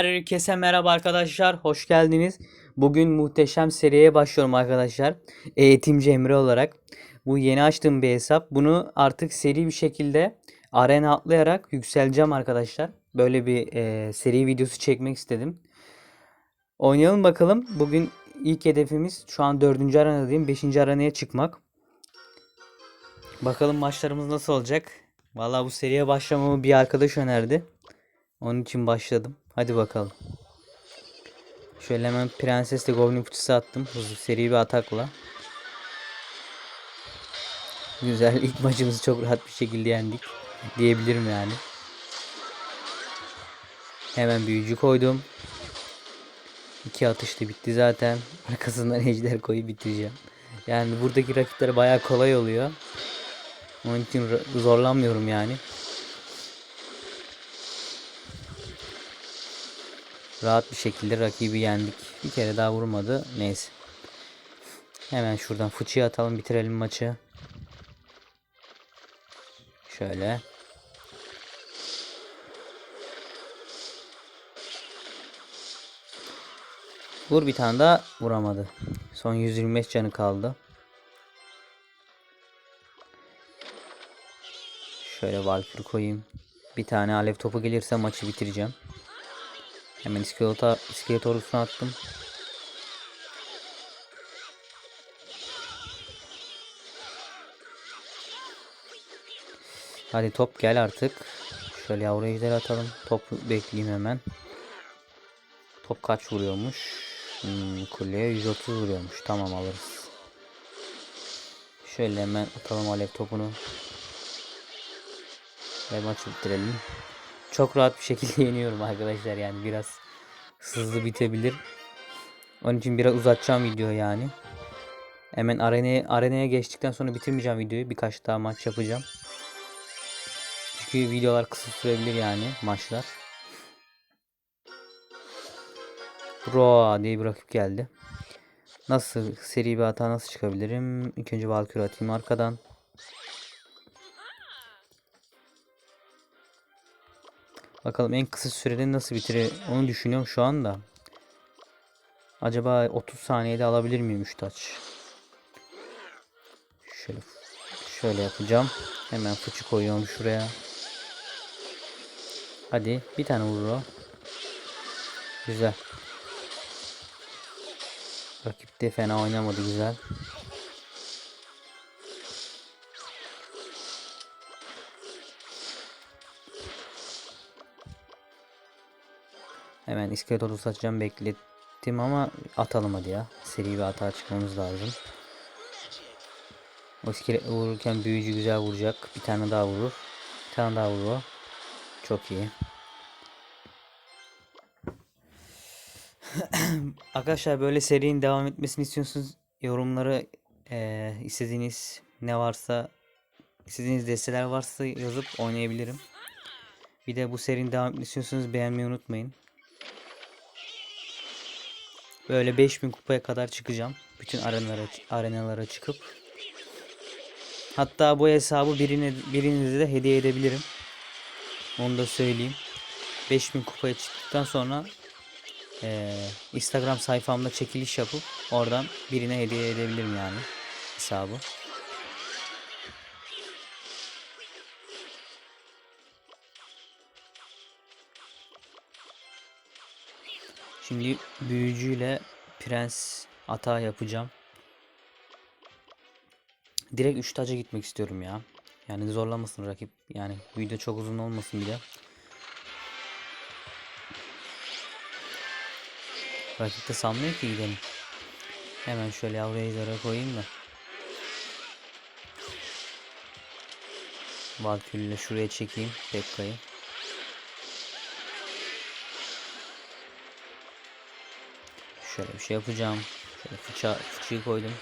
Herkese merhaba arkadaşlar. Hoş geldiniz. Bugün muhteşem seriye başlıyorum arkadaşlar. Eğitimci Emre olarak. Bu yeni açtığım bir hesap. Bunu artık seri bir şekilde arena atlayarak yükseleceğim arkadaşlar. Böyle bir e, seri videosu çekmek istedim. Oynayalım bakalım. Bugün ilk hedefimiz şu an 4. arenadayım. 5. arenaya çıkmak. Bakalım maçlarımız nasıl olacak. Vallahi bu seriye başlamamı bir arkadaş önerdi. Onun için başladım. Hadi bakalım. Şöyle hemen prensesle goblin fıçısı attım. Hızlı seri bir atakla. Güzel. ilk maçımızı çok rahat bir şekilde yendik. Diyebilirim yani. Hemen büyücü koydum. İki atışta bitti zaten. Arkasından ejder koyup bitireceğim. Yani buradaki rakipler bayağı kolay oluyor. Onun için zorlanmıyorum yani. Rahat bir şekilde rakibi yendik. Bir kere daha vurmadı. Neyse. Hemen şuradan fıçıyı atalım bitirelim maçı. Şöyle. Vur bir tane daha vuramadı. Son 125 canı kaldı. Şöyle Valkyrie koyayım. Bir tane alev topu gelirse maçı bitireceğim. Hemen iskeleta, iskelet ordusuna attım. Hadi top gel artık. Şöyle yavru ejder atalım. Top bekleyeyim hemen. Top kaç vuruyormuş? Hmm, kuleye 130 vuruyormuş. Tamam alırız. Şöyle hemen atalım alev topunu. Ve maçı bitirelim. Çok rahat bir şekilde yeniyorum arkadaşlar yani biraz hızlı bitebilir. Onun için biraz uzatacağım video yani. Hemen arenaya, arenaya geçtikten sonra bitirmeyeceğim videoyu. Birkaç daha maç yapacağım. Çünkü videolar kısa sürebilir yani maçlar. Roa diye bir rakip geldi. Nasıl seri bir hata nasıl çıkabilirim? İlk önce Valkyrie atayım arkadan. Bakalım en kısa sürede nasıl bitirir onu düşünüyorum şu anda. Acaba 30 saniyede alabilir miyim 3 taç? Şöyle şöyle yapacağım. Hemen fıçı koyuyorum şuraya. Hadi bir tane vurur o. Güzel. Rakip de fena oynamadı güzel. Hemen iskelet odası atacağım beklettim ama atalım hadi ya. Seri bir hata çıkmamız lazım. O iskelet vururken büyücü güzel vuracak. Bir tane daha vurur. Bir tane daha vurur. Çok iyi. Arkadaşlar böyle serinin devam etmesini istiyorsunuz yorumları eee, istediğiniz ne varsa istediğiniz desteler varsa yazıp oynayabilirim. Bir de bu serinin devam etmesini istiyorsanız beğenmeyi unutmayın. Böyle 5000 kupaya kadar çıkacağım. Bütün arenalara arenalara çıkıp. Hatta bu hesabı birine birinize de hediye edebilirim. Onu da söyleyeyim. 5000 kupaya çıktıktan sonra eee, Instagram sayfamda çekiliş yapıp oradan birine hediye edebilirim yani hesabı. Şimdi büyücüyle prens hata yapacağım. Direkt 3 taca gitmek istiyorum ya. Yani zorlamasın rakip. Yani video çok uzun olmasın bir de. Rakip de sanmıyor ki gidelim. Hemen şöyle yavru ejderha koyayım da. Valkyrie ile şuraya çekeyim Pekka'yı. Şöyle bir şey yapacağım. Şöyle fıça, fıçıyı koydum.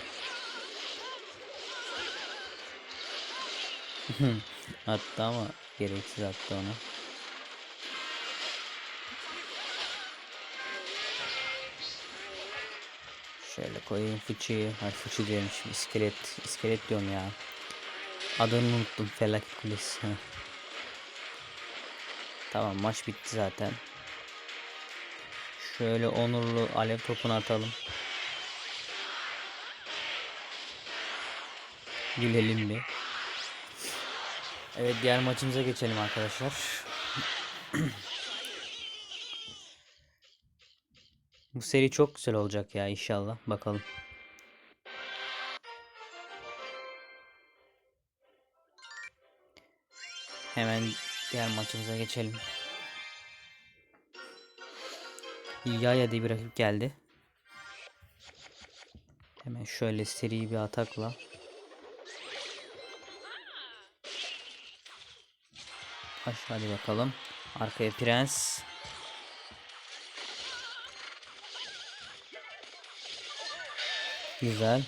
attı ama gereksiz attı onu. Şöyle koyayım fıçıyı. Ay fıçı diyorum şimdi iskelet. iskelet diyorum ya. Adını unuttum. Felaket kulesi. Tamam maç bitti zaten. Şöyle onurlu alev topunu atalım. Gülelim bir. Evet diğer maçımıza geçelim arkadaşlar. Bu seri çok güzel olacak ya inşallah. Bakalım. Hemen diğer maçımıza geçelim. Yaya diye bir rakip geldi. Hemen şöyle seri bir atakla. Aşağı hadi bakalım. Arkaya prens. Güzel.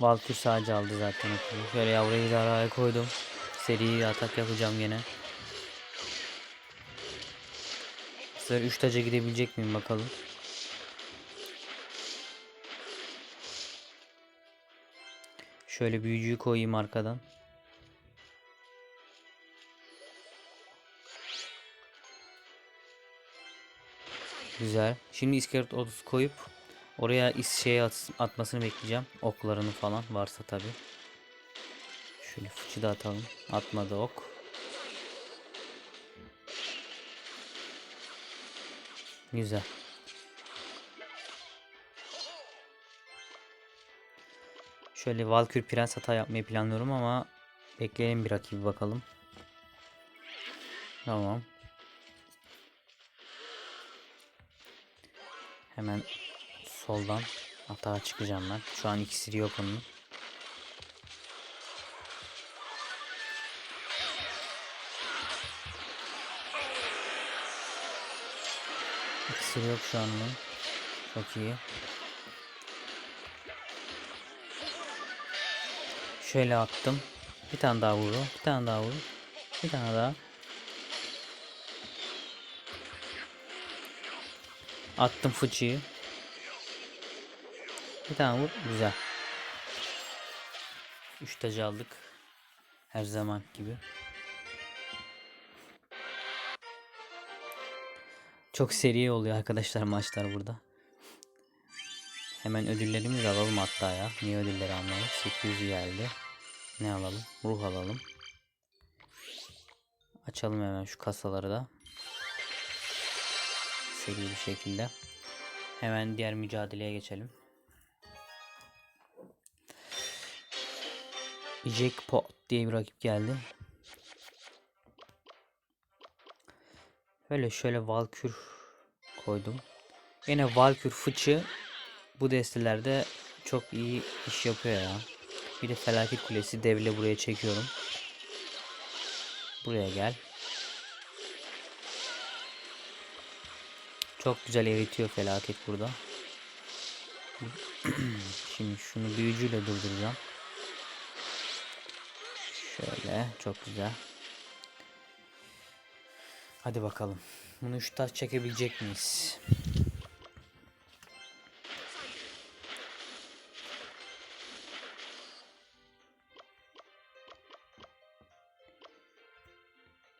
Valkür sadece aldı zaten. Şöyle yavruyu da araya koydum. Seri atak yapacağım gene. Sefer 3 taca gidebilecek miyim bakalım. Şöyle büyücüyü koyayım arkadan. Güzel. Şimdi iskelet ordusu koyup oraya is şey at, atmasını bekleyeceğim. Oklarını falan varsa tabi. Şöyle fıçı da atalım. Atmadı ok. Güzel. Şöyle Valkür Prens hata yapmayı planlıyorum ama bekleyelim bir rakibi bakalım. Tamam. Hemen soldan hata çıkacağım ben. Şu an ikisi yok onun. İkisi yok şu an onun. Çok iyi. Şöyle attım. Bir tane daha vuru. Bir tane daha vuru. Bir tane daha. Attım fıçıyı. Bir tane vur. Güzel. 3 tacı aldık. Her zaman gibi. Çok seri oluyor arkadaşlar maçlar burada. Hemen ödüllerimizi alalım hatta ya. Niye ödülleri almadık? 800 geldi. Ne alalım? Ruh alalım. Açalım hemen şu kasaları da. Seri bir şekilde. Hemen diğer mücadeleye geçelim. Jackpot diye bir rakip geldi. Böyle şöyle Valkür koydum. Yine Valkür fıçı bu destelerde çok iyi iş yapıyor ya. Bir de felaket kulesi devle buraya çekiyorum. Buraya gel. Çok güzel eritiyor felaket burada. Şimdi şunu büyücüyle durduracağım. Şöyle çok güzel. Hadi bakalım. Bunu 3 taş çekebilecek miyiz?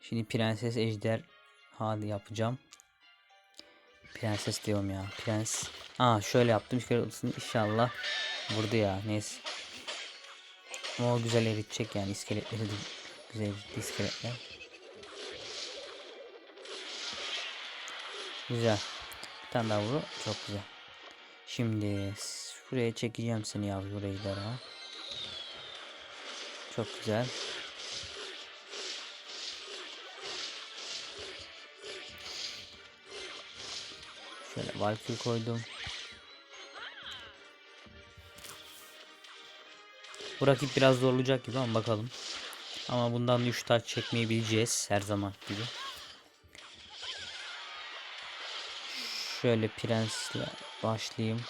Şimdi prenses ejder hadi yapacağım. Prenses diyorum ya. Prens. Aa şöyle yaptım. Olsun inşallah. Vurdu ya. Neyse. Ama o güzel eritecek yani iskeletleri de güzel eritti iskeletler. Güzel. Bir tane daha vuru. Çok güzel. Şimdi şuraya çekeceğim seni yavru ejderha. Çok güzel. Şöyle Valkyrie koydum. Bu rakip biraz zorlayacak gibi ama bakalım. Ama bundan 3 taç çekmeyi bileceğiz her zaman gibi. Şöyle prensle başlayayım.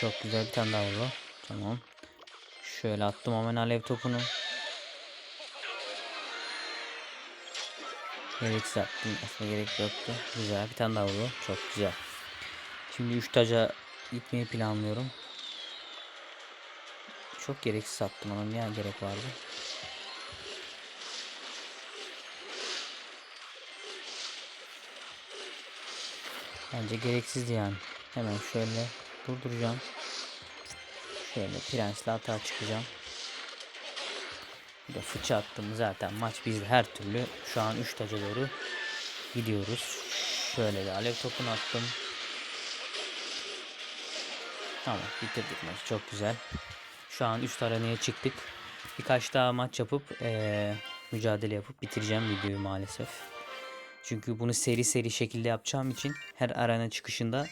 Çok güzel bir tane daha oldu. Tamam. Şöyle attım hemen alev topunu. Gereksiz attım. Aslında gerek yoktu. Güzel bir tane daha oldu. Çok güzel. Şimdi 3 taca gitmeyi planlıyorum. Çok gereksiz attım ama ne gerek vardı. Bence gereksizdi yani. Hemen şöyle durduracağım. Şöyle prensle hata çıkacağım. Bir de fıçı attım zaten maç bizde her türlü şu an 3 taca doğru gidiyoruz. Şöyle de alev topunu attım. Tamam bitirdik maçı çok güzel. Şu an 3 arenaya çıktık. Birkaç daha maç yapıp eee, mücadele yapıp bitireceğim videoyu maalesef. Çünkü bunu seri seri şekilde yapacağım için her arena çıkışında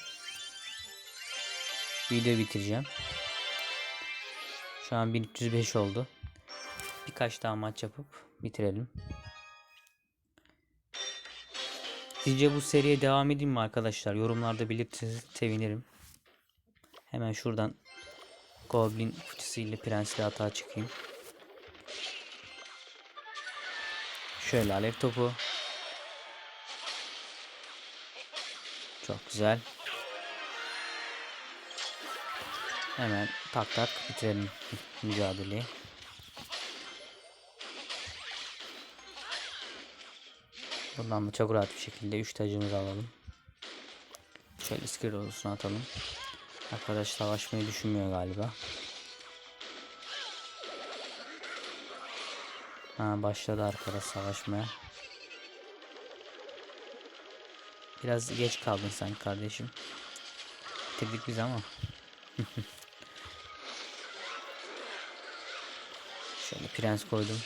video bitireceğim. Şu an 1305 oldu. Birkaç daha maç yapıp bitirelim. Sizce bu seriye devam edeyim mi arkadaşlar? Yorumlarda belirtirseniz sevinirim. Hemen şuradan Goblin fıçısıyla prensli hata çıkayım. Şöyle alev topu. Çok güzel. Hemen tak tak bitirelim mücadeleyi. Buradan da çok rahat bir şekilde 3 tacımızı alalım. Şöyle skill odasına atalım. Arkadaş savaşmayı düşünmüyor galiba. Ha başladı arkadaş savaşmaya. Biraz geç kaldın sen kardeşim. Bitirdik biz ama. Şöyle prens koydum.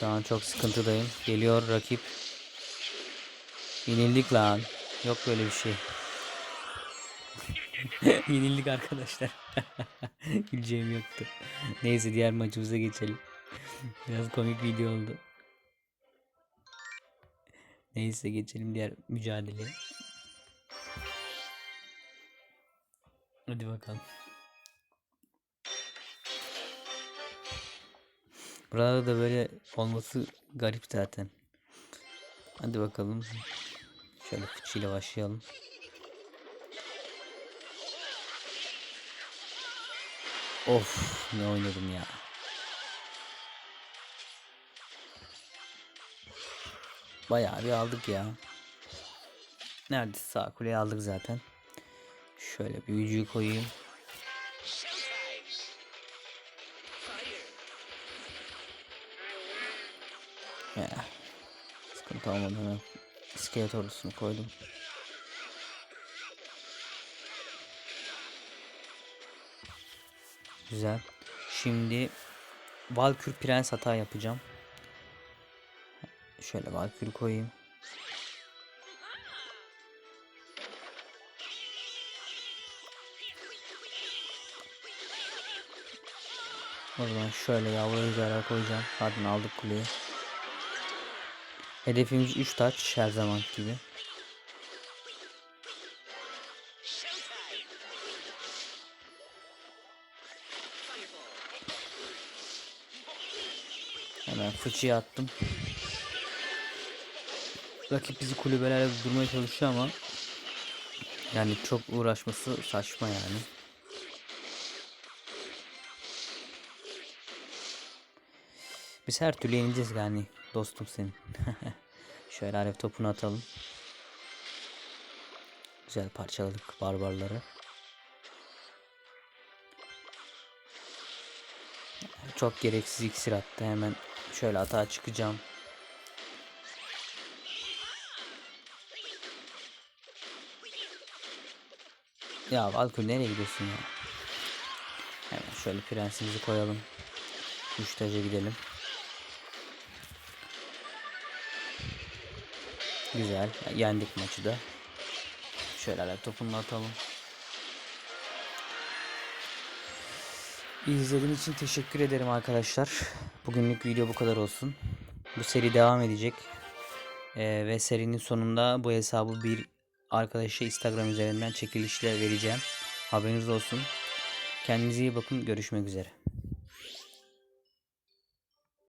Şu an çok sıkıntıdayım. Geliyor rakip. Yenildik lan. Yok böyle bir şey. Yenildik arkadaşlar. Güleceğim yoktu. Neyse diğer maçımıza geçelim. Biraz komik video oldu. Neyse geçelim diğer mücadeleye. Hadi bakalım. Burada da böyle olması garip zaten. Hadi bakalım. Şöyle fıçıyla başlayalım. Of ne oynadım ya. Bayağı bir aldık ya. Neredeyse sağ kuleyi aldık zaten. Şöyle büyücüyü koyayım. Ya. Sıkıntı olmadı. İskelet ordusunu koydum. Güzel. Şimdi Valkür Prens hata yapacağım. Şöyle Valkür koyayım. O zaman şöyle yavru ejderha koyacağım. Zaten aldık kuleyi. Hedefimiz 3 taç her zaman gibi. Hemen fıçıya attım. Rakip bizi kulübelerle durmaya çalışıyor ama yani çok uğraşması saçma yani. Biz her türlü yeneceğiz yani dostum senin. Şöyle alev topunu atalım. Güzel parçaladık barbarları. Çok gereksiz iksir attı. Hemen şöyle hata çıkacağım. Ya Valkür nereye gidiyorsun ya? Hemen şöyle prensimizi koyalım. Üç taca gidelim. Güzel. Yendik maçı da. Şöyle alev atalım. İzlediğiniz için teşekkür ederim arkadaşlar. Bugünlük video bu kadar olsun. Bu seri devam edecek. Ee, ve serinin sonunda bu hesabı bir arkadaşa Instagram üzerinden çekilişle vereceğim. Haberiniz olsun. Kendinize iyi bakın. Görüşmek üzere.